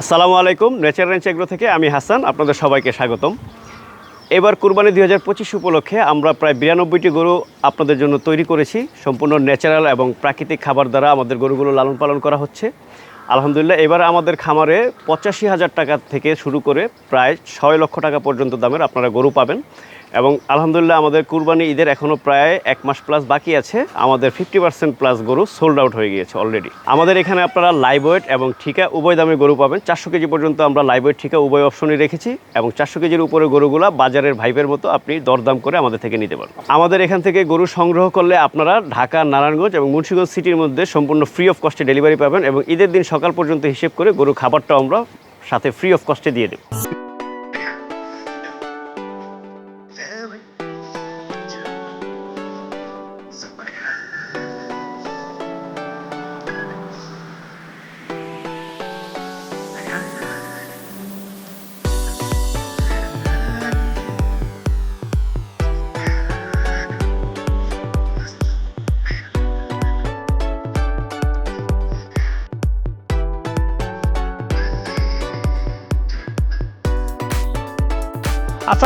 আসসালামু আলাইকুম nature ranch agro থেকে আমি হাসান, আপনাদের সবাইকে স্বাগতম। এবার কুরবানি দুই হাজার পঁচিশ উপলক্ষে আমরা প্রায় বিরানব্বইটি গরু আপনাদের জন্য তৈরি করেছি। সম্পূর্ণ ন্যাচারাল এবং প্রাকৃতিক খাবার দ্বারা আমাদের গরুগুলো লালন পালন করা হচ্ছে। আলহামদুলিল্লাহ, এবার আমাদের খামারে পঁচাশি হাজার টাকা থেকে শুরু করে প্রায় ছয় লক্ষ টাকা পর্যন্ত দামের আপনারা গরু পাবেন। এবং আলহামদুলিল্লাহ আমাদের কুরবানি ঈদের এখনও প্রায় এক মাস প্লাস বাকি আছে। আমাদের ফিফটি পার্সেন্ট প্লাস গরু সোল্ড আউট হয়ে গিয়েছে অলরেডি আমাদের এখানে আপনারা লাইভ ওয়েট এবং ঠিকা উভয় দামে গরু পাবেন। চারশো কেজি পর্যন্ত আমরা লাইভ ওয়েট ঠিকা উভয় অপশনই রেখেছি এবং চারশো কেজির উপরে গরুগুলা বাজারের ভাইবের মতো আপনি দরদাম করে আমাদের থেকে নিতে পারবেন। আমাদের এখান থেকে গরু সংগ্রহ করলে আপনারা ঢাকা, নারায়ণগঞ্জ এবং মুন্সিগঞ্জ সিটির মধ্যে সম্পূর্ণ ফ্রি অফ কস্টে ডেলিভারি পাবেন এবং ঈদের দিন সকাল পর্যন্ত হিসেব করে গরু খাবারটাও আমরা সাথে ফ্রি অফ কস্টে দিয়ে দেবো।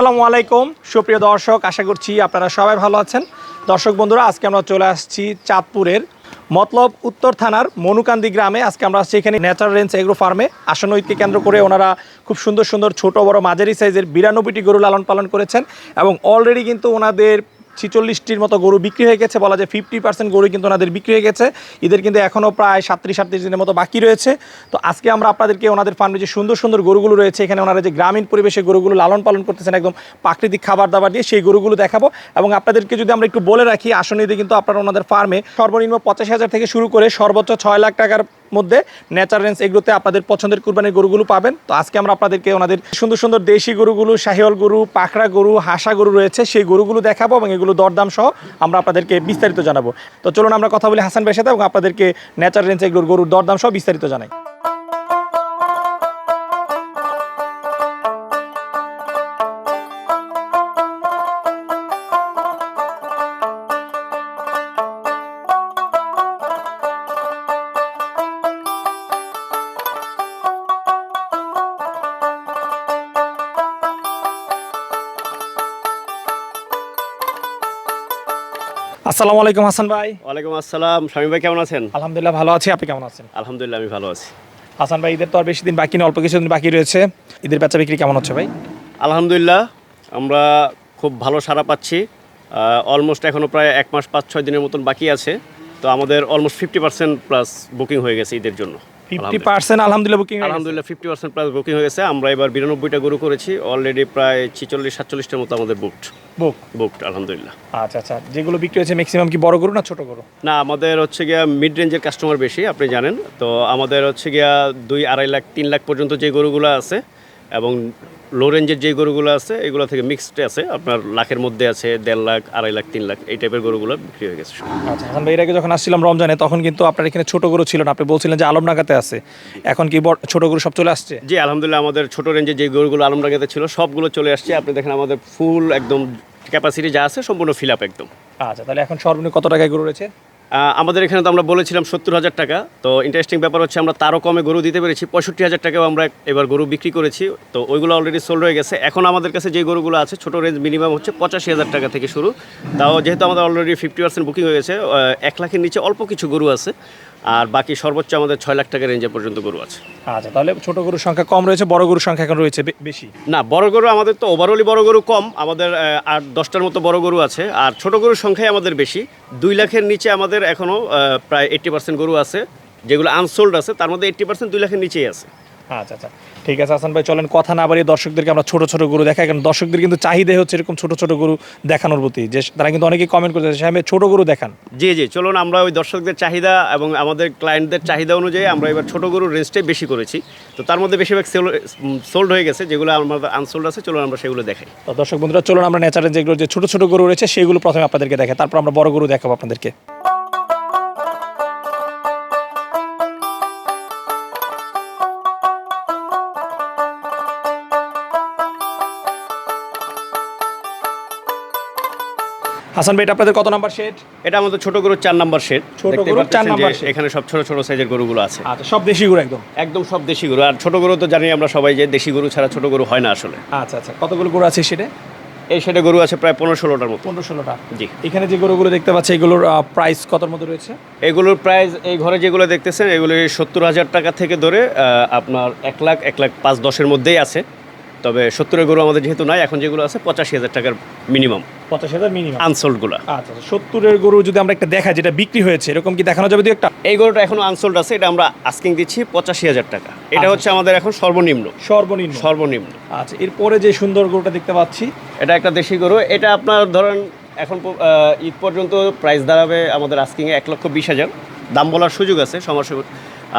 আসসালামু আলাইকুম। সুপ্রিয় দর্শক, আশা করছি আপনারা সবাই ভালো আছেন। দর্শক বন্ধুরা, আজকে আমরা চলে আসছি চাঁদপুরের মতলব উত্তর থানার মনুকান্দি গ্রামে। আজকে আমরা আসছি এখানে ন্যাচারাল রেঞ্জ এগ্রো ফার্মে। আসন্ন কেন্দ্র করে ওনারা খুব সুন্দর সুন্দর ছোট বড় মাঝারি সাইজের বিরানব্বইটি গরু লালন পালন করেছেন এবং অলরেডি কিন্তু ওনাদের ছিচল্লিশটির মতো গরু বিক্রি হয়ে গেছে, বলা যায় ফিফটি পার্সেন্ট গরু কিন্তু ওনাদের বিক্রি হয়ে গেছে। এদের কিন্তু এখনও প্রায় সাতত্রিশ সাতত্রিশ দিনের মতো বাকি রয়েছে। তো আজকে আমরা আপনাদেরকে ওনাদের ফার্মে যে সুন্দর সুন্দর গরুগুলো রয়েছে, এখানে ওনারা যে গ্রামীণ পরিবেশে গরুগুলো লালন পালন করতেছেন, একদম প্রাকৃতিক খাবার দাবার দিয়ে সেই গরুগুলো দেখাবো। এবং আপনাদেরকে যদি আমরা একটু বলে রাখি, আসন্ন ঈদে কিন্তু আপনারা ওনাদের ফার্মে সর্বনিম্ন পঁচাশি হাজার থেকে শুরু করে সর্বোচ্চ ছয় লাখ টাকার মধ্যে ন্যাচার রেঞ্জ এগুলোতে আপনাদের পছন্দের কুরবানির গরুগুলো পাবেন। তো আজকে আমরা আপনাদেরকে ওনাদের সুন্দর সুন্দর দেশি গরুগুলো, শাহিওয়াল গরু পাখরা গরু, হাসা গরু রয়েছে, সেই গরুগুলো দেখাবো এবং এগুলো দরদাম সহ আমরা আপনাদেরকে বিস্তারিত জানাব। তো চলুন আমরা কথা বলি হাসান ভাইয়ের সাথে এবং আপনাদেরকে ন্যাচার রেঞ্জ এগুলোর গরুর দরদাম সহ বিস্তারিত জানাই। আসসালামু আলাইকুম হাসান ভাই। ওয়ালাইকুম আসসালাম। স্বামী ভাই কেমন আছেন? আলহামদুলিল্লাহ ভালো আছি। আপনি কেমন আছেন? আলহামদুলিল্লাহ আমি ভালো আছি। হাসান ভাই ঈদের তো আর বেশি দিন বাকি না অল্প কিছু দিন বাকি রয়েছে। ঈদের বেচা বিক্রি কেমন হচ্ছে ভাই? আলহামদুলিল্লাহ আমরা খুব ভালো সাড়া পাচ্ছি। অলমোস্ট এখনও প্রায় এক মাস পাঁচ ছয় দিনের মতন বাকি আছে। তো আমাদের almost fifty percent plus booking হয়ে গেছে ঈদের জন্য। ফিফটি পার্সেন্ট আলহামদুলিল্লাহ বুকিং আলহামদুলিল্লাহ ফিফটি পার্সেন্ট প্রায় বুকিং হয়ে গেছে। আমরা এবার বিরানব্বইটা গরু করেছি। অলরেডি প্রায় ছিচল্লিশ সাতচল্লিশটার মতো আমাদের বুকড বুক বুকড আলহামদুলিল্লাহ। আচ্ছা আচ্ছা। যেগুলো বিক্রি হয়েছে ম্যাক্সিমাম কি বড় গরু না ছোট গরু? না আমাদের হচ্ছে গিয়া মিড রেঞ্জের কাস্টমার বেশি আপনি জানেন। তো আমাদের হচ্ছে গিয়া দুই আড়াই লাখ তিন লাখ পর্যন্ত যে গরুগুলো আছে এবং লো রেঞ্জের যে গরুগুলো আছে এগুলো থেকে মিক্সড আছে। আপনার লাখের মধ্যে আছে দেড় লাখ আড়াই লাখ তিন লাখ এই টাইপের গরুগুলো বিক্রি হয়ে গেছে আচ্ছা ভাই এর আগে যখন আসছিলাম রমজানে তখন কিন্তু আপনার এখানে ছোট গরু ছিল না। আপনি বলছিলেন যে আলমনাগাতে আছে। এখন কি বড়- ছোট গরু সব চলে আসছে? জি আলহামদুলিল্লাহ আমাদের ছোট রেঞ্জে যে গরুগুলো আলমডাঙ্গাতে ছিল সবগুলো চলে আসছে। আপনি দেখেন আমাদের ফুল একদম ক্যাপাসিটি যা আছে সম্পূর্ণ ফিল আপ একদম। আচ্ছা তাহলে এখন সর্বনিম্ন কত টাকায় গরু রয়েছে? আমাদের এখানে তো আমরা বলেছিলাম সত্তর হাজার টাকা। তো ইন্টারেস্টিং ব্যাপার হচ্ছে আমরা তারও কমে গরু দিতে পেরেছি। পঁয়ষট্টি হাজার টাকাও আমরা এবার গরু বিক্রি করেছি। তো ওইগুলো অলরেডি সোল্ড হয়ে গেছে। এখন আমাদের কাছে যে গরুগুলো আছে, ছোটো রেঞ্জ মিনিমাম হচ্ছে পঁচাশি হাজার টাকা থেকে শুরু। তাও যেহেতু আমাদের অলরেডি ফিফটি পার্সেন্ট বুকিং হয়ে গেছে এক লাখের নিচে অল্প কিছু গরু আছে। আর বাকি সর্বোচ্চ আমাদের ছয় লাখ টাকা রেঞ্জে পর্যন্ত গরু আছে। আচ্ছা তাহলে ছোট গরুর সংখ্যা কম রয়েছে বড় গরুর সংখ্যা এখন রয়েছে বেশি? না বড় গরু আমাদের তো ওভারঅলই বড় গরু কম আমাদের আট দশটার মতো বড় গরু আছে আর ছোট গরুর সংখ্যাই আমাদের বেশি। দুই লাখের নিচে আমাদের এখনও প্রায় এইট্টি পার্সেন্ট গরু আছে যেগুলো আনসোল্ড আছে তার মধ্যে এইট্টি পার্সেন্ট দুই লাখের নিচেই আছে। আচ্ছা আচ্ছা। ঠিক আছে হাসান ভাই চলেন কথা না বাড়িয়ে দর্শকদেরকে আমরা ছোট ছোট গরু দেখাই কারণ দর্শকদের কিন্তু চাহিদা হচ্ছে এরকম ছোট ছোট গরু দেখানোর প্রতি। যে তারা কিন্তু অনেকেই কমেন্ট করতে সাহেব ছোট গরু দেখান। জি জি চলুন আমরা ওই দর্শকদের চাহিদা এবং আমাদের ক্লায়েন্টদের চাহিদা অনুযায়ী আমরা এবার ছোট গরুর রেঞ্জটাই বেশি করেছি। তো তার মধ্যে বেশিরভাগ সোল্ড হয়ে গেছে যেগুলো আমাদের আনসোল্ড আছে চলুন আমরা সেগুলো দেখাই। তো দর্শক বন্ধুরা চলুন আমরা ন্যাচারাল যেগুলো যে ছোট ছোট গরু রয়েছে সেগুলো প্রথমে আপনাদেরকে দেখাই তারপর আমরা বড় গরু দেখাবো আপনাদেরকে। হাসান ভাই এটা আপনাদের কত নাম্বার শেড? এটা আমাদের ছোট গরুর চার নাম্বার শেড। ছোট গরুর চার নাম্বার। এখানে সব ছোট ছোট সাইজের গরুগুলো আছে। আচ্ছা সব দেশি গরু একদম? একদম সব দেশি গরু। আর ছোট গরু তো জানি আমরা সবাই যে দেশি গরু ছাড়া ছোট গরু হয় না আসলে। আচ্ছা আচ্ছা কতগুলো গরু আছে সেটা এই শেডে গরু আছে প্রায় পনেরো ষোলোটার মতো। পনেরো ষোলোটা। জি। এখানে যে গরুগুলো দেখতে পাচ্ছি এগুলোর প্রাইস কতর মধ্যে রয়েছে? এগুলোর প্রাইস এই ঘরে যেগুলো দেখতেছেন এগুলো সত্তর হাজার টাকা থেকে ধরে আপনার এক লাখ এক লাখ পাঁচ দশের মধ্যেই আছে। তবে সত্তরের গরু আমাদের যেহেতু নাই এখন যেগুলো আছে পঁচাশি হাজার টাকার মিনিমাম পঁচাশি হাজার মিনিমাম আনসোল্ডগুলো। আচ্ছা আচ্ছা সত্তরের গরু যদি আমরা একটা দেখা যেটা বিক্রি হয়েছে এরকম কি দেখানো যাবে দু একটা? এই গরুটা এখনও আনসোল্ড আছে এটা আমরা আস্কিং দিচ্ছি পঁচাশি হাজার টাকা। এটা হচ্ছে আমাদের এখন সর্বনিম্ন। সর্বনিম্ন। সর্বনিম্ন। আচ্ছা এরপরে যে সুন্দর গরুটা দেখতে পাচ্ছি। এটা একটা দেশি গরু। এটা আপনার ধরেন এখন ঈদ পর্যন্ত প্রাইস দাঁড়াবে আমাদের আস্কিংয়ে এক লক্ষ বিশ হাজার। দাম বলার সুযোগ আছে সমস্যা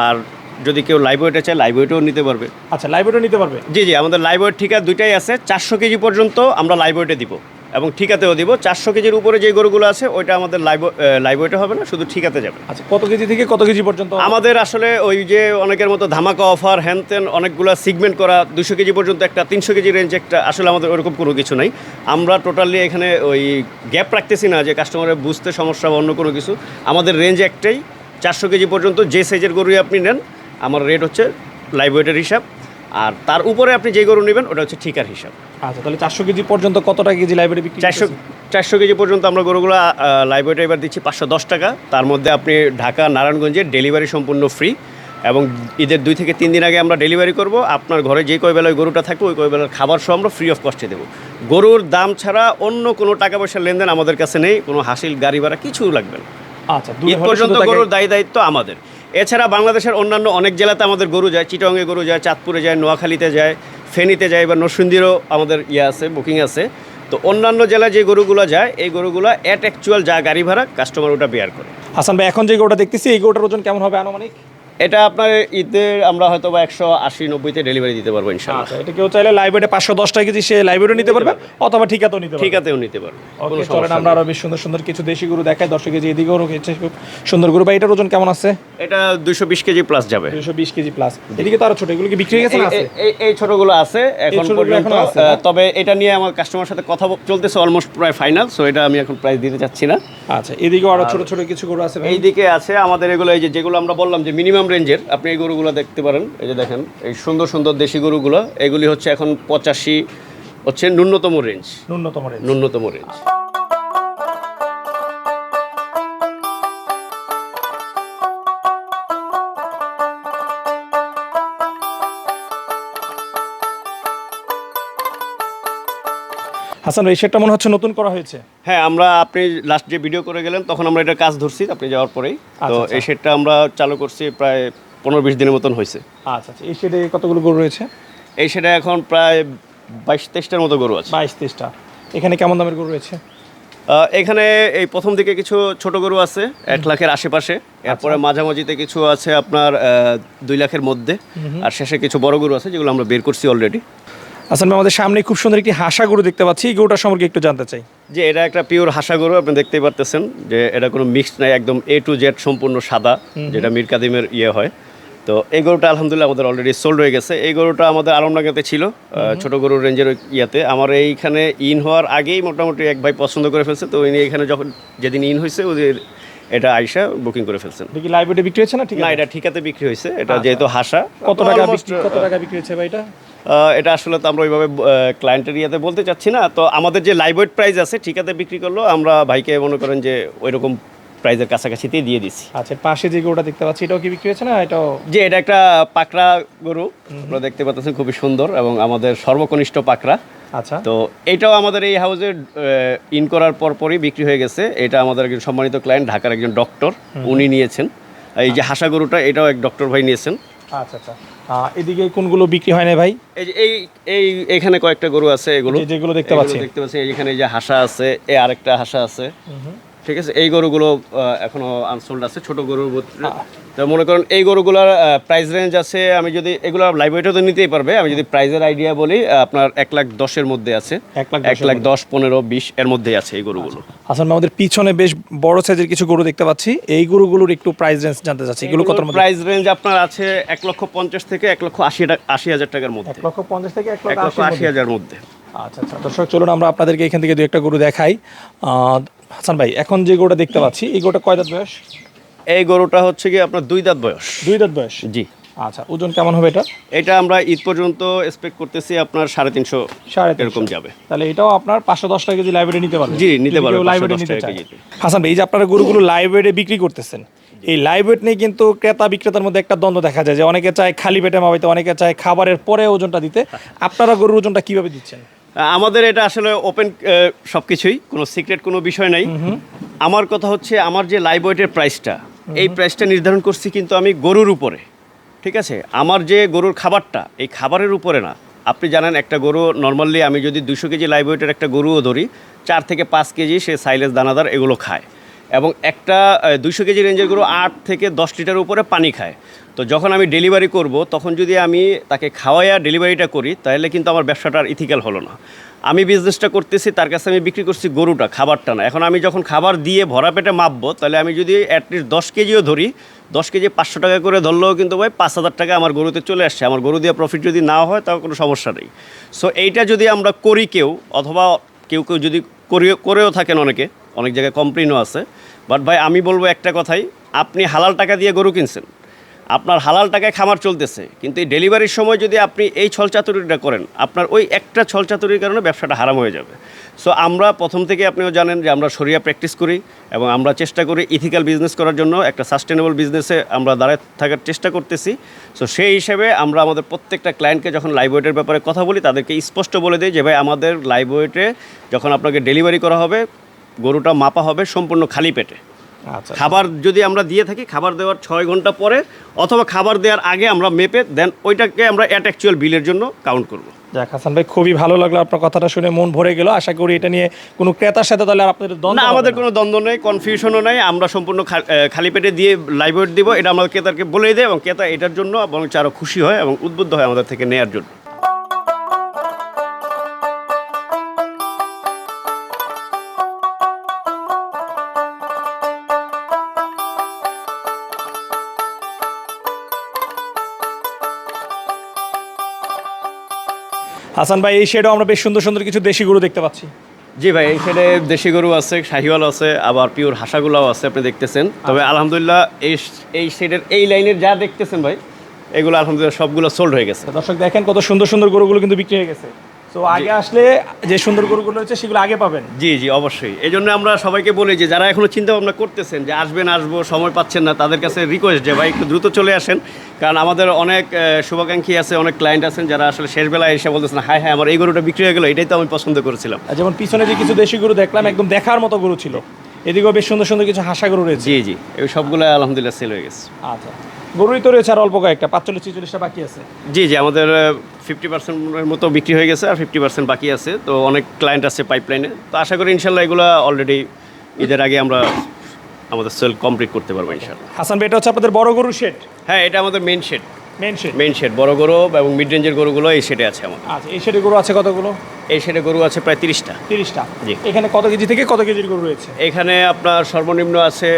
আর যদি কেউ লাইভ ওয়েটে চায় লাইভ ওয়েটেও নিতে পারবে। আচ্ছা লাইব্রেরি নিতে পারবে? জি জি আমাদের লাইভ ওয়েট ঠিকা দুইটাই আছে চারশো কেজি পর্যন্ত আমরা লাইভ ওয়েটে দিব। এবং ঠিকাতেও দিব চারশো কেজির উপরে যে গরুগুলো আছে ওইটা আমাদের লাইভ লাইভ ওয়েটে হবে না শুধু ঠিকাতে যাবে। আচ্ছা কত কেজি থেকে কত কেজি পর্যন্ত? আমাদের আসলে ওই যে অনেকের মতো ধামাকা অফার হ্যান ত্যান অনেকগুলো সিগমেন্ট করা দুশো কেজি পর্যন্ত একটা তিনশো কেজি রেঞ্জ একটা আসলে আমাদের ওরকম কোনো কিছু নাই। আমরা টোটালি এখানে ওই গ্যাপ রাখতেছি না যে কাস্টমারের বুঝতে সমস্যা বা অন্য কোনো কিছু। আমাদের রেঞ্জ একটাই চারশো কেজি পর্যন্ত যে সাইজের গরুই আপনি নেন আমার রেট হচ্ছে লাইভ ওয়েটের হিসাব। আর তার উপরে আপনি যে গরু নেবেন ওটা হচ্ছে ঠিকার হিসাব। আচ্ছা তাহলে চারশো কেজি পর্যন্ত কত টাকা কেজি লাইব্রেরি বিক্রি চারশো চারশো কেজি পর্যন্ত আমরা গরুগুলো লাইভ ওয়েটে এবার দিচ্ছি পাঁচশো দশ টাকা। তার মধ্যে আপনি ঢাকা নারায়ণগঞ্জে ডেলিভারি সম্পূর্ণ ফ্রি এবং ঈদের দুই থেকে তিন দিন আগে আমরা ডেলিভারি করব। আপনার ঘরে যে কয় বেলায় গরুটা থাকবে ওই কয় বেলার খাবার সহ আমরা ফ্রি অফ কস্টে দেবো। গরুর দাম ছাড়া অন্য কোনো টাকা পয়সার লেনদেন আমাদের কাছে নেই। কোনো হাসিল গাড়ি ভাড়া কিছু লাগবে না। আচ্ছা পর্যন্ত গরুর দায়ী দায়িত্ব আমাদের। এছাড়া বাংলাদেশের অন্যান্য অনেক জেলাতে আমাদের গরু যায় চিটংয়ে গরু যায়, চাঁদপুরে যায়, নোয়াখালীতে যায়, ফেনীতে যায় বা নরসিংদীরও আমাদের ইয়ে আছে, বুকিং আছে। তো অন্যান্য জেলায় যে গরুগুলো যায়, এই গরুগুলো অ্যাট অ্যাকচুয়াল যা গাড়ি ভাড়া কাস্টমার ওটা বেয়ার করে। হাসান ভাই, এখন যে গরুটা দেখতেছি, এই গরুটার ওজন কেমন হবে আনুমানিক? এটা আপনার ঈদের আমরা হয়তো বা একশো আশি নব্বইতে ডেলিভারি দিতে পারব ইনশাআল্লাহ আচ্ছা এটা কেউ চাইলে লাইব্রেরি পাঁচশো দশ টাকা কেজি সে লাইব্রেরি নিতে পারবে অথবা ঠিকাতেও নিতে পারবে। ঠিকাতেও নিতে পারব কোনো ওকে চলেন আমরা। আরও বেশ সুন্দর সুন্দর কিছু দেশি গরু দেখাই। দর্শক কেজি এদিকেও রয়েছে খুব সুন্দর গরু। বা এটার ওজন কেমন আছে? এটা দুইশো বিশ কেজি প্লাস যাবে। দুশো বিশ কেজি প্লাস এদিকে তো আরও ছোট এগুলো কি বিক্রি হয়ে গেছে এই- ছোটগুলো আছে এখন পর্যন্ত? তবে এটা নিয়ে আমার কাস্টমার সাথে কথা চলতেছে অলমোস্ট প্রায় ফাইনাল সো এটা আমি এখন প্রাইস দিতে চাচ্ছি না। আচ্ছা এদিকেও আরও ছোট ছোট কিছু গরু আছে এইদিকে আছে আমাদের এগুলো এই যে যেগুলো আমরা বললাম যে মিনিমাম রেঞ্জের আপনি এই গরুগুলো দেখতে পারেন এই যে দেখেন এই সুন্দর সুন্দর দেশি গরুগুলো এগুলি হচ্ছে এখন পঁচাশি হচ্ছে ন্যূনতম রেঞ্জ ন্যূনতম রেঞ্জ ন্যূনতম রেঞ্জ হাসান ভাই সেটা মনে হচ্ছে নতুন করা হয়েছে। হ্যাঁ আমরা আপনি লাস্ট যে ভিডিও করে গেলেন তখন আমরা এটা কাজ ধরছি আপনি যাওয়ার পরেই। তো আচ্ছা, আচ্ছা। এই সেটটা আমরা চালু করছি প্রায় পনেরো বিশ দিনের মতন হয়েছে। আচ্ছা আচ্ছা। এই শেডে কতগুলো গরু রয়েছে? এই সেটা এখন প্রায় বাইশ তেইশটার মতো গরু আছে। বাইশ তেইশটা। এখানে কেমন দামের গরু রয়েছে? এখানে এই প্রথম দিকে কিছু ছোট গরু আছে এক লাখের আশেপাশে। এরপরে মাঝামাঝিতে কিছু আছে আপনার দুই লাখের মধ্যে। আর শেষে কিছু বড় গরু আছে যেগুলো আমরা বের করছি অলরেডি ভাই আমাদের সামনে খুব সুন্দর একটি হাসা গরু দেখতে পাচ্ছি। এই গরুটার সম্পর্কে একটু জানতে চাই। যে এটা একটা পিওর হাসা গরু আপনি দেখতেই পারতেছেন যে এটা কোনো মিক্সড নাই একদম এ টু জেড সম্পূর্ণ সাদা যেটা মীর কাদিমের ইয়ে হয়। তো এই গরুটা আলহামদুলিল্লাহ আমাদের অলরেডি সোল্ড হয়ে গেছে। এই গরুটা আমাদের আলমডাঙ্গাতে ছিল ছোট গরুর রেঞ্জের ইয়েতে। আমার এইখানে ইন হওয়ার আগেই মোটামুটি এক ভাই পছন্দ করে ফেলছে তো উনি এখানে যখন যেদিন ইন হয়েছে ওদের এটা আইসা বুকিং করে ফেলছেন। দেখি এটা বিক্রি হয়েছে না ঠিক না এটা ঠিকাতে বিক্রি হয়েছে। এটা যেহেতু হাসা কত টাকা বিক্রি কত টাকা বিক্রি হয়েছে ভাই এটা? এটা আসলে তো আমরা ওইভাবে ক্লায়েন্টের ইয়েতে বলতে চাচ্ছি না। তো আমাদের যে লাইভ ওয়েট প্রাইস আছে ঠিকাতে বিক্রি করল আমরা ভাইকে মনে করেন যে ওই রকম প্রাইজের কাছাকাছিতেই দিয়ে দিছি। আচ্ছা পাশে যে গরুটা দেখতে পাচ্ছি এটাও কি বিক্রি হয়েছে না এটাও? যে এটা একটা পাকড়া গরু। আমরা দেখতে পাচ্ছেন খুবই সুন্দর এবং আমাদের সর্বকনিষ্ঠ পাকড়া। আচ্ছা। তো এটাও আমাদের এই হাউসে ইন করার পর পরই বিক্রি হয়ে গেছে। এটা আমাদের একজন সম্মানিত ক্লায়েন্ট ঢাকার একজন ডক্টর উনি নিয়েছেন। এই যে হাসা গরুটা এটাও এক ডক্টর ভাই নিয়েছেন। আচ্ছা আচ্ছা। এদিকে কোনগুলো বিক্রি হয় না ভাই? এই যে এই এই এখানে কয়েকটা গরু আছে এগুলো। যেগুলো দেখতে পাচ্ছি। দেখতে পাচ্ছি এখানে যে হাসা আছে এই আরেকটা হাসা আছে। ঠিক আছে এই গরুগুলো এখনও আনসোল্ড আছে ছোট গরুর ভিতরে। তো মনে করেন এই গরুগুলোর প্রাইস রেঞ্জ আছে আমি যদি এগুলো লাইব্রেরিতে তো নিতেই পারবে আমি যদি প্রাইজের আইডিয়া বলি আপনার এক লাখ দশের মধ্যে আছে। এক লাখ এক লাখ দশ পনেরো বিশ এর মধ্যেই আছে এই গরুগুলো। হাসান আমাদের পিছনে বেশ বড় সাইজের কিছু গরু দেখতে পাচ্ছি। এই গরুগুলোর একটু প্রাইস রেঞ্জ জানতে চাচ্ছি। এগুলো কত মধ্যে? প্রাইস রেঞ্জ আপনার আছে এক লক্ষ পঞ্চাশ থেকে এক লক্ষ আশি আশি হাজার টাকার মধ্যে। এক লক্ষ পঞ্চাশ থেকে এক লক্ষ আশি হাজার মধ্যে। আচ্ছা আচ্ছা। দর্শক চলুন আমরা আপনাদেরকে এখান থেকে দু একটা গরু দেখাই। হাসান ভাই এখন যে গরুটা দেখতে পাচ্ছি এই গরুটা কয় দাঁত বয়স? এই গরুটা হচ্ছে কি আপনার দুই দাঁত বয়স। দুই দাঁত বয়স? জি। আচ্ছা ওজন কেমন হবে এটা? এটা আমরা ঈদ পর্যন্ত এক্সপেক্ট করতেছি আপনার সাড়ে তিনশো সাড়ে। এরকম যাবে। তাহলে এটাও আপনার পাঁচশো দশ টাকা কেজি লাইব্রেরি নিতে পারবে। জি, নিতে পারবে, লাইব্রেরি নিতে কেজিতে। হাসান ভাই এই যে আপনারা গরুগুলো লাইব্রেরি বিক্রি করতেছেন এই লাইব্রেরি নিয়ে কিন্তু ক্রেতা বিক্রেতার মধ্যে একটা দ্বন্দ্ব দেখা যায় যে অনেকে চায় খালি পেটে মাবাইতে অনেকে চায় খাবারের পরে ওজনটা দিতে। আপনারা গরুর ওজনটা কীভাবে দিচ্ছেন? আমাদের এটা আসলে ওপেন সব কিছুই কোনো সিক্রেট কোনো বিষয় নাই। আমার কথা হচ্ছে আমার যে লাইভ ওয়েটের প্রাইসটা এই প্রাইসটা নির্ধারণ করছি কিন্তু আমি গরুর উপরে ঠিক আছে? আমার যে গরুর খাবারটা এই খাবারের উপরে না। আপনি জানেন একটা গরু নর্মালি আমি যদি দুশো কেজি লাইভ ওয়েটের একটা গরুও ধরি চার থেকে পাঁচ কেজি সে সাইলেজ দানাদার এগুলো খায়। এবং একটা দুশো কেজি রেঞ্জের গরু আট থেকে দশ লিটার উপরে পানি খায়। তো যখন আমি ডেলিভারি করব, তখন যদি আমি তাকে খাওয়াইয়া ডেলিভারিটা করি, তাহলে কিন্তু আমার ব্যবসাটা আর ইথিক্যাল হলো না। আমি বিজনেসটা করতেছি, তার কাছে আমি বিক্রি করছি গরুটা, খাবারটা না। এখন আমি যখন খাবার দিয়ে ভরা পেটে মাপবো, তাহলে আমি যদি অ্যাটলিস্ট দশ কেজিও ধরি, দশ কেজি পাঁচশো টাকা করে ধরলেও কিন্তু ভাই পাঁচ হাজার টাকা আমার গরুতে চলে আসছে। আমার গরু দিয়ে প্রফিট যদি না হয়, তাও কোনো সমস্যা নেই। সো এইটা যদি আমরা করি কেউ, অথবা কেউ কেউ যদি করিও, করেও থাকেন অনেকে, অনেক জায়গায় কমপ্লেনও আছে। বাট ভাই, আমি বলব একটা কথাই, আপনি হালাল টাকা দিয়ে গরু কিনছেন আপনার হালাল টাকায় খামার চলতেছে, কিন্তু এই ডেলিভারির সময় যদি আপনি এই ছল ছলচাতুরিটা করেন, আপনার ওই একটা ছলচাতুরির কারণে ব্যবসাটা হারাম হয়ে যাবে। সো আমরা প্রথম থেকে আপনিও জানেন যে আমরা সরিয়া প্র্যাকটিস করি এবং আমরা চেষ্টা করি ইথিক্যাল বিজনেস করার জন্য, একটা সাস্টেনেবল বিজনেসে আমরা দাঁড়ায় থাকার চেষ্টা করতেছি। সো সেই হিসেবে আমরা আমাদের প্রত্যেকটা ক্লায়েন্টকে যখন লাইভ ওয়েটের ব্যাপারে কথা বলি, তাদেরকে স্পষ্ট বলে দিই যে, ভাই, আমাদের লাইভ ওয়েটে যখন আপনাকে ডেলিভারি করা হবে, গরুটা মাপা হবে সম্পূর্ণ খালি পেটে। খাবার যদি আমরা দিয়ে থাকি খাবার দেওয়ার ছয় ঘণ্টা পরে অথবা খাবার দেওয়ার আগে আমরা মেপে দেন ওইটাকে আমরা অ্যাট অ্যাকচুয়াল বিলের জন্য কাউন্ট করব। যাক হাসান ভাই খুবই ভালো লাগল আপনার কথাটা শুনে মন ভরে গেল। আশা করি এটা নিয়ে কোনো ক্রেতার সাথে তাহলে আপনাদের না আমাদের কোনো দ্বন্দ্ব নেই কনফিউশনও নেই। আমরা সম্পূর্ণ খালি পেটে দিয়ে লাইভ দিব। এটা আমাদের ক্রেতাকে বলেই দেয় এবং ক্রেতা এটার জন্য বরং আরও খুশি হয় এবং উদ্বুদ্ধ হয় আমাদের থেকে নেয়ার জন্য। হাসান ভাই এই শেডও আমরা বেশ সুন্দর সুন্দর কিছু দেশি গরু দেখতে পাচ্ছি। জি ভাই এই সাইডে দেশি গরু আছে শাহিওয়াল আছে আবার পিওর হাসাগুলাও আছে আপনি দেখতেছেন। তবে আলহামদুলিল্লাহ এই এই সাইডের এই লাইনের যা দেখতেছেন ভাই এগুলো আলহামদুলিল্লাহ সবগুলো সোল্ড হয়ে গেছে। দর্শক দেখেন কত সুন্দর সুন্দর গরুগুলো কিন্তু বিক্রি হয়ে গেছে। তো আগে আসলে যে সুন্দর গরুগুলো হচ্ছে সেগুলো আগে পাবেন। জি জি অবশ্যই। এই জন্য আমরা সবাইকে বলি যে যারা এখনও চিন্তা ভাবনা করতেছেন যে আসবেন আসব সময় পাচ্ছেন না তাদের কাছে রিকোয়েস্ট যে ভাই একটু দ্রুত চলে আসেন। কারণ আমাদের অনেক শুভাকাঙ্ক্ষী আছে অনেক ক্লায়েন্ট আছেন যারা আসলে শেষবেলায় এসে বলতেছেন হ্যাঁ হ্যাঁ আমার এই গরুটা বিক্রি হয়ে গেলো এটাই তো আমি পছন্দ করেছিলাম। যেমন পিছনে যে কিছু দেশি গরু দেখলাম একদম দেখার মতো গরু ছিল। এদিকেও বেশ সুন্দর সুন্দর কিছু হাসা গরু রয়েছে। জি জি এই সবগুলো আলহামদুলিল্লাহ সেল হয়ে গেছে। আচ্ছা। গরুই তো রয়েছে আর অল্প কয়েকটা পাঁচচল্লিশ ছিচল্লিশটা বাকি আছে। জি জি আমাদের ফিফটি পার্সেন্টের মতো বিক্রি হয়ে গেছে আর ফিফটি পার্সেন্ট বাকি আছে। তো অনেক ক্লায়েন্ট আছে পাইপলাইনে তো আশা করি ইনশাল্লাহ এগুলো অলরেডি ঈদের আগে আমরা আমাদের সেল কমপ্লিট করতে পারব ইনশাল্লাহ। হাসান ভাই এটা হচ্ছে আপনাদের বড় গরু শেড হ্যাঁ এটা আমাদের মেন শেড মেন শেড বড় গরু এবং মিড রেঞ্জের গরুগুলো এই শেডে আছে আমার আচ্ছা এই শেডে গরু আছে কতগুলো? এই শেডে গরু আছে প্রায় তিরিশটা। তিরিশটা? জি। এখানে কত কেজি থেকে কত কেজির গরু রয়েছে? এখানে আপনার সর্বনিম্ন আছে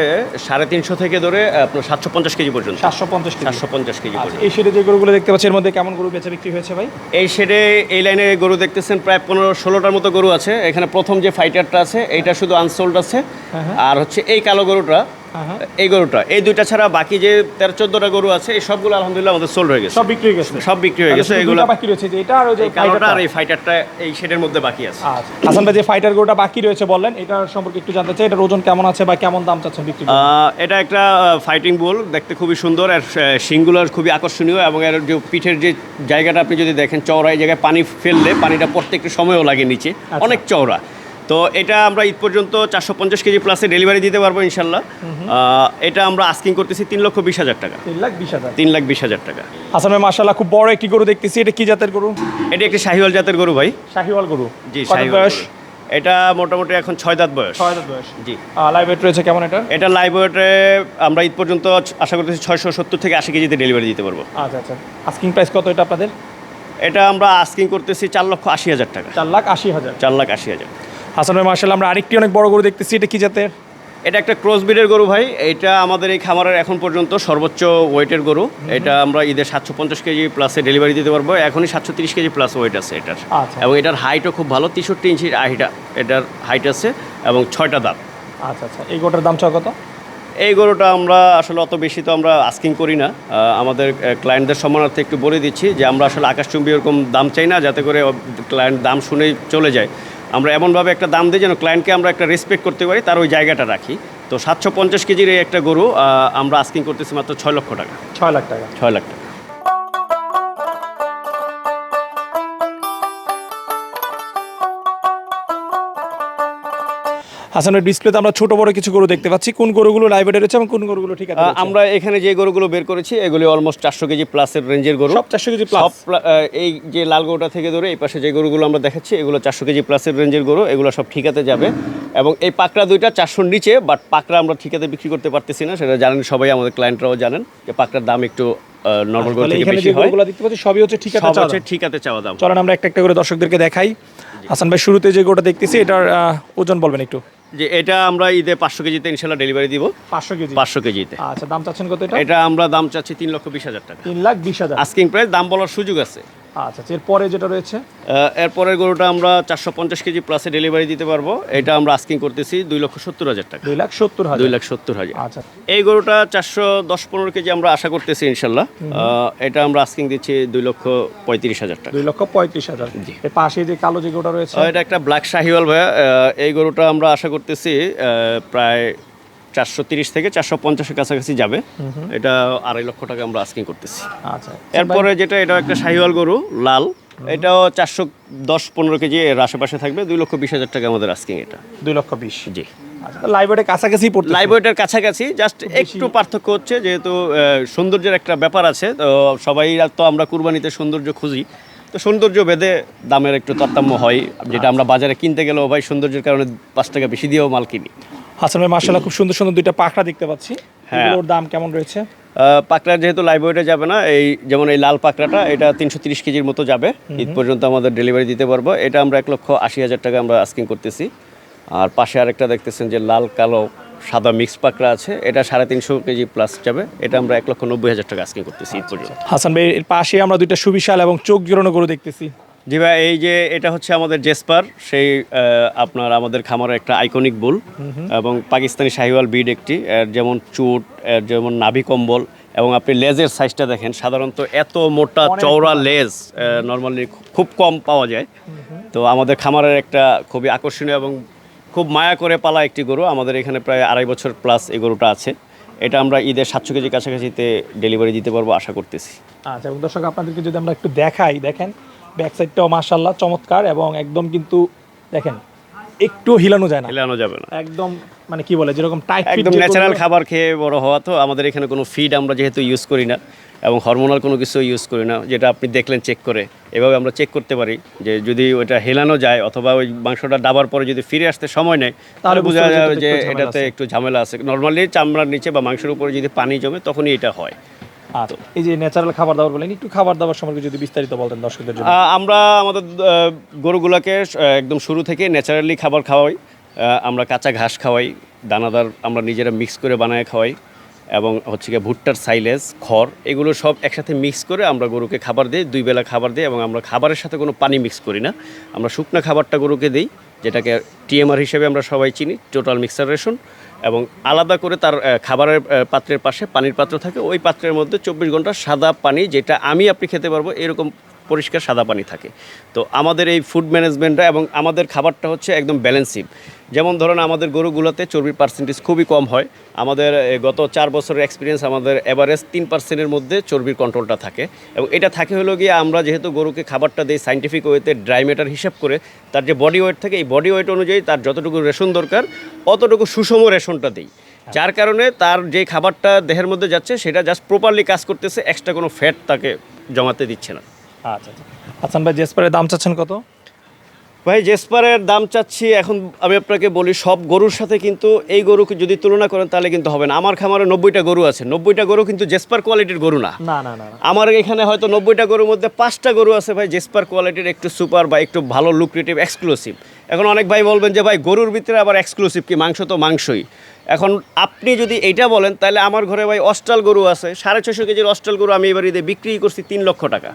সাড়ে তিনশো থেকে ধরে আপনার সাতশো পঞ্চাশ কেজি পর্যন্ত। সাতশো পঞ্চাশ সাতশো পঞ্চাশ কেজি আচ্ছা পর্যন্ত। এই শেডে যে গরুগুলো দেখতে পাচ্ছি এর মধ্যে কেমন গরু বেচা বিক্রি হয়েছে ভাই? এই শেডে এই লাইনে গরু দেখতেছেন প্রায় পনেরো ষোলোটার মতো গরু আছে। এখানে প্রথম যে ফাইটারটা আছে এইটা শুধু আনসোল্ড আছে। আর হচ্ছে এই কালো গরুটা হ্যাঁ, হ্যাঁ। এই গরুটা এই দুইটা ছাড়া বাকি যে তেরো চোদ্দটা গরু আছে এই সবগুলো আলহামদুলিল্লাহ আমাদের সোল্ড হয়ে গেছে। সব বিক্রি হয়ে গেছে। সব বিক্রি হয়ে গেছে তাহলে এগুলো বাকি রয়েছে যে এটা আর ওই যে কালোটা ফাইটারটা। আর এই ফাইটারটা এই শেডের মধ্যে বাকি আছে। আচ্ছা। হাসান ভাই যে ফাইটার গরুটা বাকি রয়েছে বললেন এটার সম্পর্কে একটু জানতে চাই এটার ওজন কেমন আছে বা কেমন দাম চাচ্ছেন বিক্রি এটা একটা ফাইটিং বল দেখতে খুবই সুন্দর আর শিংগুলার খুবই আকর্ষণীয় এবং এর যে পিঠের যে জায়গাটা আপনি যদি দেখেন চওড়া এই জায়গায় পানি ফেললে পানিটা পড়তে একটু সময়ও লাগে নিচে। অনেক চওড়া। তো এটা আমরা ঈদ পর্যন্ত চারশো পঞ্চাশ কেজি প্লাসে ডেলিভারি দিতে পারব ইনশাল্লাহ। এটা আমরা আস্কিং করতেছি তিন লক্ষ বিশ হাজার টাকা। তিন লাখ বিশ হাজার। তিন লাখ বিশ হাজার টাকা। ভাই মার্শাল্লাহ খুব বড় একটি গরু দেখতেছি। এটা কি জাতের গরু? এটি একটি শাহিওয়াল জাতের গরু ভাই। শাহিওয়াল গরু। জি শাহিওয়াল বয়স? এটা মোটামুটি এখন ছয় দাঁত বয়স। ছয় হাজার বয়স। জি। লাইভ ওয়েট রয়েছে কেমন এটা এটা লাইভ ওয়েটে আমরা ঈদ পর্যন্ত আশা করতেছি ছয়শো সত্তর থেকে আশি কেজিতে ডেলিভারি দিতে পারব। আচ্ছা আচ্ছা। আস্কিং প্রাইস কত এটা আপনাদের? এটা আমরা আস্কিং করতেছি চার লক্ষ আশি হাজার টাকা। চার লাখ আশি হাজার। চার লাখ আশি হাজার। হাসান ভাই মার্শাল্লাহ আমরা আরেকটি অনেক বড় গরু দেখতেছি এটা কি জাতের? এটা একটা ক্রস ব্রিডের গরু ভাই এটা আমাদের এই খামারের এখন পর্যন্ত সর্বোচ্চ ওয়েটের গরু এটা আমরা ঈদের সাতশো পঞ্চাশ কেজি প্লাসে ডেলিভারি দিতে পারব এখনই সাতশো তিরিশ কেজি প্লাস ওয়েট আছে এটার। আচ্ছা। এবং এটার হাইটও খুব ভালো তেষট্টি ইঞ্চির হাইটা এটার হাইট আছে এবং ছয়টা দাঁত। আচ্ছা আচ্ছা এই গোটার দাম চাও কত? এই গরুটা আমরা আসলে অত বেশি তো আমরা আস্কিং করি না আমাদের ক্লায়েন্টদের সম্মানার্থে একটু বলে দিচ্ছি যে আমরা আসলে আকাশচুম্বী ওরকম দাম চাই না যাতে করে ক্লায়েন্ট দাম শুনেই চলে যায়। আমরা এমনভাবে একটা দাম দিই যেন ক্লায়েন্টকে আমরা একটা রেসপেক্ট করতে পারি তার ওই জায়গাটা রাখি। তো সাতশো পঞ্চাশ কেজির এই একটা গরু আমরা আস্কিং করতেছি মাত্র ছয় লক্ষ টাকা। ছয় লাখ টাকা। ছয় লাখ টাকা। হাসানের ডিসপ্লেতে আমরা ছোট বড় কিছু গরু দেখতে পাচ্ছি। কোন গরুগুলো লাইব্রেরি রয়েছে এবং কোন গরুগুলো ঠিক আছে আমরা এখানে যে গরুগুলো বের করেছি এগুলি অলমোস্ট চারশো কেজি প্লাসের রেঞ্জের গরু। সব চারশো কেজি প্লাস প্লা- এই যে লাল গরুটা থেকে ধরে এই পাশে যে গরুগুলো আমরা দেখাচ্ছি এগুলো চারশো কেজি প্লাসের রেঞ্জের গরু এগুলো সব ঠিকাতে যাবে। এবং এই পাকড়া দুইটা চারশোর নিচে বাট পাকড়া আমরা ঠিকাতে বিক্রি করতে পারতেছি না সেটা জানেন সবাই আমাদের ক্লায়েন্টরাও জানেন যে পাকড়ার দাম একটু নর্মাল গরু থেকে বেশি হয়। দেখতে পাচ্ছি সবই হচ্ছে ঠিক আছে হচ্ছে ঠিকাতে চাওয়া দাম। চলেন আমরা একটা একটা করে দর্শকদেরকে দেখাই। হাসান ভাই শুরুতে যে গরুটা দেখতেছি এটার ওজন বলবেন একটু। যে এটা আমরা ঈদে পাঁচশো কেজিতে ইনশাল্লাহ ডেলিভারি দিব। পাঁচশো কেজি। পাঁচশো কেজিতে। আচ্ছা দাম চাচ্ছেন কত এটা? এটা আমরা দাম চাচ্ছি তিন লক্ষ বিশ হাজার টাকা। তিন লাখ বিশ হাজার। আস্কিং প্রাইস দাম বলার সুযোগ আছে। আচ্ছা আচ্ছা, এরপরে যেটা রয়েছে? এরপরের গরুটা আমরা চারশো পঞ্চাশ কেজি প্লাসে ডেলিভারি দিতে পারব। এটা আমরা আস্কিং করতেছি দুই লক্ষ সত্তর হাজার টাকা। দুই লাখ সত্তর হাজার। দুই লাখ সত্তর হাজার। আচ্ছা। এই গরুটা চারশো দশ পনেরো কেজি আমরা আশা করতেছি ইনশাল্লাহ। এটা আমরা আস্কিং দিচ্ছি দুই লক্ষ পঁয়ত্রিশ হাজার টাকা। দুই লক্ষ পঁয়ত্রিশ হাজার। জি। এর পাশে যে কালো যে গরুটা রয়েছে? এটা একটা ব্ল্যাক শাহিওয়াল ভাইয়া। এই গরুটা আমরা আশা করতেছি প্রায় চারশো তিরিশ থেকে চারশো পঞ্চাশের কাছাকাছি যাবে। এটা আড়াই লক্ষ টাকা আমরা আস্কিং করতেছি। আচ্ছা এরপরে যেটা এটা একটা শাহিওয়াল গরু লাল। এটাও চারশো দশ পনেরো কেজি এর আশেপাশে থাকবে। দুই লক্ষ বিশ হাজার টাকা আমাদের আস্কিং এটা। দুই লক্ষ বিশ? জি। আচ্ছা লাইব্রেরি কাছাকাছি লাইভ কাছাকাছি জাস্ট একটু পার্থক্য হচ্ছে যেহেতু সৌন্দর্যের একটা ব্যাপার আছে। তো সবাই তো আমরা কুরবানিতে সৌন্দর্য খুঁজি। তো সৌন্দর্য ভেদে দামের একটু তারতম্য হয়। যেটা আমরা বাজারে কিনতে গেলেও ভাই সৌন্দর্যের কারণে পাঁচ টাকা বেশি দিয়েও মাল কিনি। হাসান ভাই মার্শাল্লাহ খুব সুন্দর সুন্দর দুইটা পাখড়া দেখতে পাচ্ছি। হ্যাঁ। এগুলোর দাম কেমন রয়েছে? পাকড়া যেহেতু লাইভ ওয়েটে যাবে না এই যেমন এই লাল পাকড়াটা এটা তিনশো তিরিশ কেজির মতো যাবে। ঈদ পর্যন্ত আমাদের ডেলিভারি দিতে পারব। এটা আমরা এক লক্ষ আশি হাজার টাকা আমরা আস্কিং করতেছি। আর পাশে আরেকটা দেখতেছেন যে লাল কালো সাদা মিক্স পাকড়া আছে। এটা সাড়ে তিনশো কেজি প্লাস যাবে। এটা আমরা এক লক্ষ নব্বই হাজার টাকা আস্কিং করতেছি ঈদ পর্যন্ত। হাসান ভাই এর পাশে আমরা দুইটা সুবিশাল এবং চোখ জোরানো গরু দেখতেছি। জি ভাই এই যে এটা হচ্ছে আমাদের জেসপার। সেই আপনার আমাদের খামারের একটা আইকনিক বুল এবং পাকিস্তানি শাহিওয়াল বিড একটি। এর যেমন চুট এর যেমন নাভি কম্বল এবং আপনি লেজের সাইজটা দেখেন সাধারণত এত মোটা চওড়া লেজ নর্মালি খুব কম পাওয়া যায়। তো আমাদের খামারের একটা খুবই আকর্ষণীয় এবং খুব মায়া করে পালা একটি গরু। আমাদের এখানে প্রায় আড়াই বছর প্লাস এই গরুটা আছে। এটা আমরা ঈদের সাতশো কেজি কাছাকাছিতে ডেলিভারি দিতে পারব আশা করতেছি। আচ্ছা এবং দর্শক আপনাদেরকে যদি আমরা একটু দেখাই দেখেন ব্যাক সাইডটাও মার্শাল্লাহ চমৎকার এবং একদম কিন্তু দেখেন একটু হিলানো যায় না। হেলানো যাবে না। একদম মানে কি বলে যেরকম টাইট একদম ন্যাচারাল খাবার খেয়ে বড় হওয়া তো আমাদের এখানে কোনো ফিড আমরা যেহেতু ইউজ করি না এবং হরমোনাল কোনো কিছু ইউজ করি না যেটা আপনি দেখলেন চেক করে এভাবে আমরা চেক করতে পারি যে যদি ওটা হেলানো যায় অথবা ওই মাংসটা ডাবার পরে যদি ফিরে আসতে সময় নেয় তাহলে বোঝা যাবে যে এটাতে একটু ঝামেলা আছে। নর্মালি চামড়ার নিচে বা মাংসের উপরে যদি পানি জমে তখনই এটা হয়। আচ্ছা এই যে ন্যাচারাল খাবার দাবার বলেন, একটু খাবার দাবার সম্পর্কে যদি বিস্তারিত বলতেন দর্শকদের জন্য। আমরা আমাদের গরুগুলোকে একদম শুরু থেকে ন্যাচারালি খাবার খাওয়াই। আমরা কাঁচা ঘাস খাওয়াই, দানাদার আমরা নিজেরা মিক্স করে বানায় খাওয়াই, এবং হচ্ছে গিয়ে ভুট্টার সাইলেজ খড়, এগুলো সব একসাথে মিক্স করে আমরা গরুকে খাবার দিই, দুই বেলা খাবার দিই, এবং আমরা খাবারের সাথে কোনো পানি মিক্স করি না। আমরা শুকনো খাবারটা গরুকে দিই, যেটাকে টিএমআর হিসেবে আমরা সবাই চিনি টোটাল মিক্সার রেশন এবং আলাদা করে তার খাবারের পাত্রের পাশে পানির পাত্র থাকে। ওই পাত্রের মধ্যে চব্বিশ ঘণ্টা সাদা পানি, যেটা আমি আপনি খেতে পারব, এরকম পরিষ্কার সাদা পানি থাকে। তো আমাদের এই ফুড ম্যানেজমেন্টটা এবং আমাদের খাবারটা হচ্ছে একদম ব্যালেন্সিভ যেমন ধরুন আমাদের গরুগুলোতে চর্বির পার্সেন্টেজ খুবই কম হয়। আমাদের গত চার বছরের এক্সপিরিয়েন্স আমাদের এভারেজ তিন পার্সেন্টের মধ্যে চর্বির কন্ট্রোলটা থাকে। এবং এটা থাকে হলো গিয়ে আমরা যেহেতু গরুকে খাবারটা দিই সাইন্টিফিক ওয়েতে ড্রাই ম্যাটার হিসাব করে, তার যে বডি ওয়েট থাকে, এই বডি ওয়েট অনুযায়ী তার যতটুকু রেশন দরকার, অতটুকু সুষম রেশনটা দিই। যার কারণে তার যে খাবারটা দেহের মধ্যে যাচ্ছে, সেটা জাস্ট প্রপারলি কাজ করতেছে এক্সট্রা কোনো ফ্যাট তাকে জমাতে দিচ্ছে না। আচ্ছা আচ্ছা। হাসান ভাই জেসপারের দাম চাচ্ছেন কত? ভাই জেসপারের দাম চাচ্ছি এখন আমি আপনাকে বলি সব গরুর সাথে কিন্তু এই গরুকে যদি তুলনা করেন তাহলে কিন্তু হবে না। আমার খামারে নব্বইটা গরু আছে। নব্বইটা গরু কিন্তু জেসপার কোয়ালিটির গরু না। না না না না। আমার এখানে হয়তো নব্বইটা গরুর মধ্যে পাঁচটা গরু আছে ভাই জেসপার কোয়ালিটির একটু সুপার বা একটু ভালো লুক্রেটিভ এক্সক্লুসিভ এখন অনেক ভাই বলবেন যে ভাই গরুর ভিতরে আবার এক্সক্লুসিভ কি? মাংস তো মাংসই। এখন আপনি যদি এইটা বলেন তাহলে আমার ঘরে ভাই অস্টাল গরু আছে সাড়ে ছশো কেজির অস্টাল গরু আমি এবার ঈদে বিক্রি করছি তিন লক্ষ টাকা।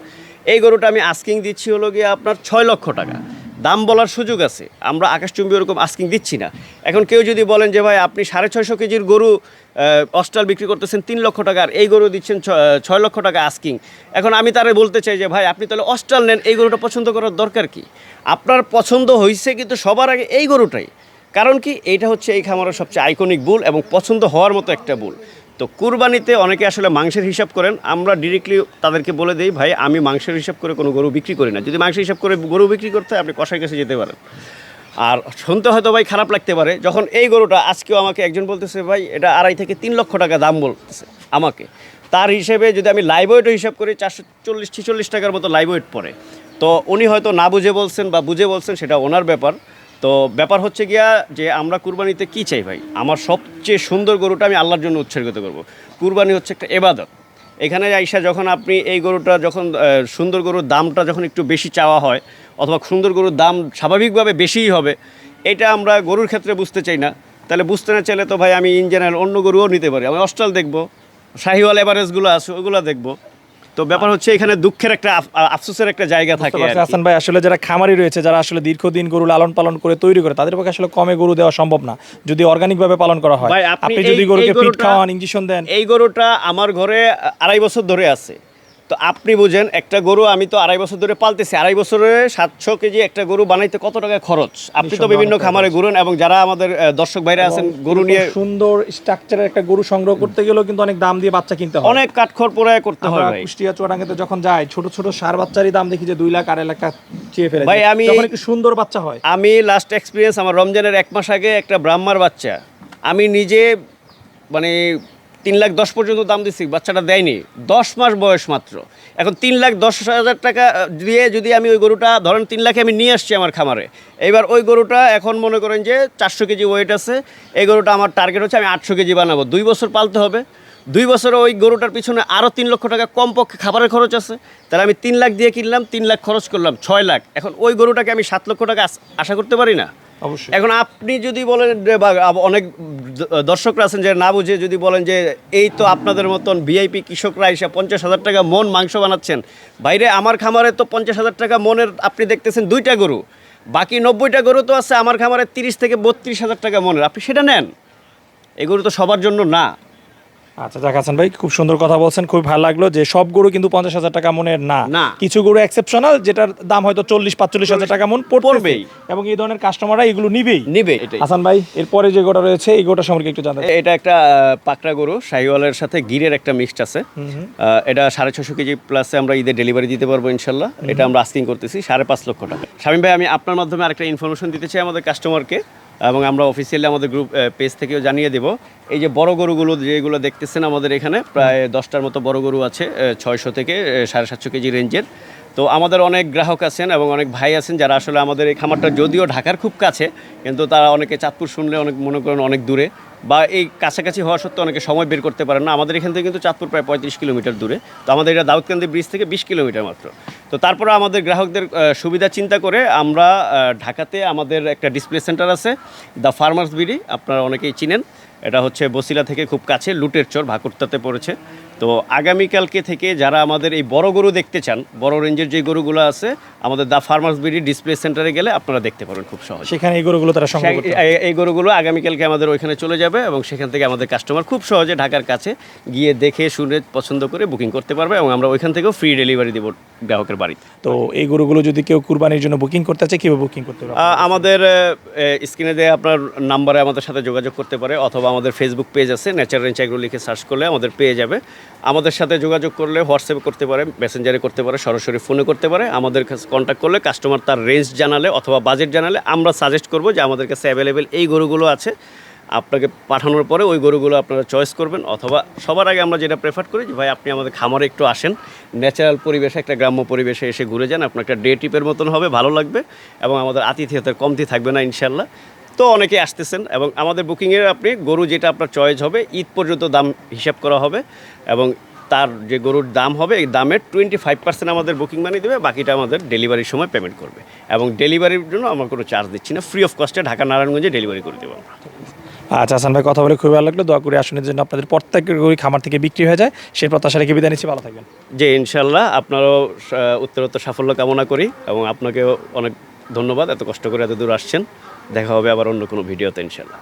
এই গরুটা আমি আস্কিং দিচ্ছি হলো গিয়ে আপনার ছয় লক্ষ টাকা। দাম বলার সুযোগ আছে। আমরা আকাশচুম্বী ওরকম আস্কিং দিচ্ছি না। এখন কেউ যদি বলেন যে ভাই, আপনি সাড়ে ছয়শো কেজির গরু অস্টাল বিক্রি করতেছেন তিন লক্ষ টাকা, আর এই গরু দিচ্ছেন ছয় লক্ষ টাকা আস্কিং এখন আমি তারে বলতে চাই যে ভাই, আপনি তাহলে অস্টাল নেন, এই গরুটা পছন্দ করার দরকার কি? আপনার পছন্দ হয়েছে কিন্তু সবার আগে এই গরুটাই। কারণ কি, এইটা হচ্ছে এই খামারের সবচেয়ে আইকনিক বুল এবং পছন্দ হওয়ার মতো একটা বুল তো কুরবানিতে অনেকে আসলে মাংসের হিসাব করেন। আমরা ডিরেক্টলি তাদেরকে বলে দিই, ভাই, আমি মাংসের হিসাব করে কোনো গরু বিক্রি করি না। যদি মাংসের হিসাব করে গরু বিক্রি করতে আপনি কষাই কাছে যেতে পারেন। আর শুনতে হয়তো ভাই খারাপ লাগতে পারে, যখন এই গরুটা আজকেও আমাকে একজন বলতেছে, ভাই, এটা আড়াই থেকে তিন লক্ষ টাকা দাম বলতেছে আমাকে। তার হিসেবে যদি আমি লাইভ ওয়েটও হিসাব করি, চারশো চল্লিশ ছিচল্লিশ টাকার মতো লাইভ ওয়েট পড়ে। তো উনি হয়তো না বুঝে বলছেন বা বুঝে বলছেন, সেটা ওনার ব্যাপার। তো ব্যাপার হচ্ছে গিয়া যে আমরা কুরবানিতে কি চাই ভাই? আমার সবচেয়ে সুন্দর গরুটা আমি আল্লাহর জন্য উৎসর্গিত করব। কুরবানি হচ্ছে একটা এবাদত। এখানে আইসা যখন আপনি এই গরুটা যখন সুন্দর গরুর দামটা যখন একটু বেশি চাওয়া হয়, অথবা সুন্দর গরুর দাম স্বাভাবিকভাবে বেশিই হবে, এটা আমরা গরুর ক্ষেত্রে বুঝতে চাই না। তাহলে বুঝতে না চাইলে তো ভাই আমি ইন জেনারেল অন্য গরুও নিতে পারি। আমি অস্টাল দেখব, শাহিওয়াল এভারেজগুলো আছে, ওগুলো দেখব। তো ব্যাপার হচ্ছে এখানে দুঃখের একটা আফসোসের একটা জায়গা থাকে। হাসান ভাই আসলে যারা খামারি রয়েছে যারা আসলে দীর্ঘদিন গরু লালন পালন করে তৈরি করে তাদের পক্ষে আসলে কমে গরু দেওয়া সম্ভব না। যদি অর্গানিক ভাবে পালন করা হয়। আপনি যদি গরুকে ফিট খাওয়ান ইঞ্জেকশন দেন। এই গরুটা আমার ঘরে আড়াই বছর ধরে আছে। তো আপনি বুঝেন একটা গরু আমি তো আড়াই বছর ধরে পালতেছি আড়াই বছরে সাতশো কেজি একটা গরু বানাইতে কত টাকা খরচ? আপনি তো বিভিন্ন খামারে ঘুরেন এবং যারা আমাদের দর্শক ভাইরা আছেন গরু নিয়ে সুন্দর স্ট্রাকচারের একটা গরু সংগ্রহ করতে গেলেও কিন্তু অনেক দাম দিয়ে বাচ্চা কিনতে হয়। অনেক কাঠখড় পোড়ায় করতে হয় ভাই। কুষ্টিয়া চুয়াডাঙ্গাতে যখন যাই ছোট ছোট সার বাচ্চারই দাম দেখি যে দুই লাখ আড়াই লাখ টাকা চেয়ে ফেলে ভাই, আমি- একটু সুন্দর বাচ্চা হয়। আমি লাস্ট এক্সপিরিয়েন্স আমার রমজানের এক মাস আগে একটা ব্রাহ্মার বাচ্চা। আমি নিজে মানে তিন লাখ দশ পর্যন্ত দাম দিচ্ছি বাচ্চাটা দেয়নি। দশ মাস বয়স মাত্র। এখন তিন লাখ দশ হাজার টাকা দিয়ে যদি আমি ওই গরুটা, ধরেন তিন লাখে আমি নিয়ে আসছি আমার খামারে। এবার ওই গরুটা এখন মনে করেন যে চারশো কেজি ওয়েট আছে। এই গরুটা আমার টার্গেট হচ্ছে আমি আটশো কেজি বানাবো। দুই বছর পালতে হবে। দুই বছরে ওই গরুটার পিছনে আরও তিন লক্ষ টাকা কমপক্ষে খাবারের খরচ আছে। তাহলে আমি তিন লাখ দিয়ে কিনলাম, তিন লাখ খরচ করলাম, ছয় লাখ। এখন ওই গরুটাকে আমি সাত লক্ষ টাকা আশা করতে পারি না? অবশ্যই। এখন আপনি যদি বলেন অনেক দর্শকরা আছেন যে না বুঝে যদি বলেন যে এই তো আপনাদের মতন ভিআইপি কৃষকরা এসে পঞ্চাশ হাজার টাকা মন মাংস বানাচ্ছেন, বাইরে আমার খামারে তো পঞ্চাশ হাজার টাকা মনের আপনি দেখতেছেন দুইটা গরু, বাকি নব্বইটা গরু তো আছে আমার খামারে তিরিশ থেকে বত্রিশ হাজার টাকা মনের, আপনি সেটা নেন। এগুলো তো সবার জন্য না। আচ্ছা যাক হাসান ভাই খুব সুন্দর কথা বলছেন খুব ভালো লাগল যে সব গরু কিন্তু পঞ্চাশ হাজার টাকা মনের না। কিছু গরু এক্সেপশনাল যেটার দাম হয়তো চল্লিশ পাঁচচল্লিশ হাজার টাকা মন পড়বেই পড়বেই। এবং এই ধরনের কাস্টমাররা এগুলো নিবেই। নিবে হাসান ভাই এরপরে যে গোটা রয়েছে এই গোটা সম্পর্কে একটু জানতে এটা একটা পাকড়া গরু শাহিওয়ালের সাথে গিরের একটা মিক্সড আছে। এটা সাড়ে ছশো কেজি প্লাসে আমরা ঈদের ডেলিভারি দিতে পারব ইনশাল্লাহ। এটা আমরা আস্কিং করতেছি সাড়ে পাঁচ লক্ষ টাকা। শামীম ভাই আমি আপনার মাধ্যমে আরেকটা ইনফরমেশন দিতে চাই আমাদের কাস্টমারকে এবং আমরা অফিসিয়ালি আমাদের গ্রুপ পেজ থেকেও জানিয়ে দেব। এই যে বড় গরুগুলো যেগুলো দেখতেছেন আমাদের এখানে, প্রায় দশটার মতো বড় গরু আছে ছয়শো থেকে সাড়ে সাতশো কেজি রেঞ্জের তো আমাদের অনেক গ্রাহক আছেন এবং অনেক ভাই আছেন যারা আসলে আমাদের এই খামারটা যদিও ঢাকার খুব কাছে, কিন্তু তারা অনেকে চাঁদপুর শুনলে অনেক মনে করেন অনেক দূরে বা এই কাছাকাছি হওয়া সত্ত্বেও অনেকে সময় বের করতে পারেন না। আমাদের এখান থেকে কিন্তু চাঁদপুর প্রায় পঁয়ত্রিশ কিলোমিটার দূরে। তো আমাদের এটা দাউদকান্দি ব্রিজ থেকে বিশ কিলোমিটার মাত্র। তো তারপরে আমাদের গ্রাহকদের সুবিধা চিন্তা করে আমরা ঢাকাতে আমাদের একটা ডিসপ্লে সেন্টার আছে, দ্য ফার্মার্স বিডি, আপনারা অনেকেই চিনেন। এটা হচ্ছে বসিলা থেকে খুব কাছে, লুটের চর, ভাকুরতাতে পড়েছে। তো আগামীকালকে থেকে যারা আমাদের এই বড় গরু দেখতে চান বড় রেঞ্জের যে গরুগুলো আছে আমাদের দা ফার্মার্স বিডি ডিসপ্লে সেন্টারে গেলে আপনারা দেখতে পারবেন খুব সহজে। সেখানে এই গরুগুলো তারা এই গরুগুলো আগামীকালকে আমাদের ওইখানে চলে যাবে এবং সেখান থেকে আমাদের কাস্টমার খুব সহজে ঢাকার কাছে গিয়ে দেখে শুনে পছন্দ করে বুকিং করতে পারবে এবং আমরা ওইখান থেকেও ফ্রি ডেলিভারি দেবো গ্রাহকের বাড়িতে। তো এই গরুগুলো যদি কেউ কুরবানির জন্য বুকিং করতে চায় কীভাবে বুকিং করতে পারবে? আমাদের স্ক্রিনে দেওয়া আপনার নাম্বারে আমাদের সাথে যোগাযোগ করতে পারে অথবা আমাদের ফেসবুক পেজ আছে ন্যাচার রেঞ্চ এগুলো লিখে সার্চ করলে আমাদের পেয়ে যাবে। আমাদের সাথে যোগাযোগ করলে হোয়াটসঅ্যাপে করতে পারে, মেসেঞ্জারে করতে পারে, সরাসরি ফোনে করতে পারে। আমাদের কাছে কন্ট্যাক্ট করলে কাস্টমার তার রেঞ্জ জানালে অথবা বাজেট জানালে আমরা সাজেস্ট করব যে আমাদের কাছে অ্যাভেলেবেল এই গরুগুলো আছে। আপনাকে পাঠানোর পরে ওই গরুগুলো আপনারা চয়েস করবেন অথবা সবার আগে আমরা যেটা প্রেফার করি যে, ভাই, আপনি আমাদের খামারে একটু আসেন। ন্যাচারাল পরিবেশে একটা গ্রাম্য পরিবেশে এসে ঘুরে যান। আপনার একটা ডে ট্রিপের মতন হবে, ভালো লাগবে এবং আমাদের আতিথেয়তার কমতি থাকবে না ইনশাল্লাহ তো অনেকে আসতেছেন এবং আমাদের বুকিংয়ের আপনি গরু যেটা আপনার চয়েস হবে ঈদ পর্যন্ত দাম হিসাব করা হবে এবং তার যে গরুর দাম হবে এই দামের টোয়েন্টি ফাইভ পার্সেন্ট আমাদের বুকিং মানি দেবে বাকিটা আমাদের ডেলিভারির সময় পেমেন্ট করবে। এবং ডেলিভারির জন্য আমরা কোনো চার্জ দিচ্ছি না ফ্রি অফ কস্টে ঢাকা নারায়ণগঞ্জে ডেলিভারি করে দেবো আমরা। আচ্ছা হাসান ভাই কথা বলে খুবই ভালো লাগল। দোয়া করে আসনের জন্য আপনাদের প্রত্যেকের গরু খামার থেকে বিক্রি হয়ে যায়। সেই প্রত্যাশা রেখে বিদায় নিচ্ছি। ভালো থাকবেন। যে ইনশাল্লাহ আপনারও উত্তরোত্তর সাফল্য কামনা করি এবং আপনাকেও অনেক ধন্যবাদ এত কষ্ট করে এত দূর আসছেন। দেখা হবে আবার অন্য কোনো ভিডিওতে ইনশাল্লাহ।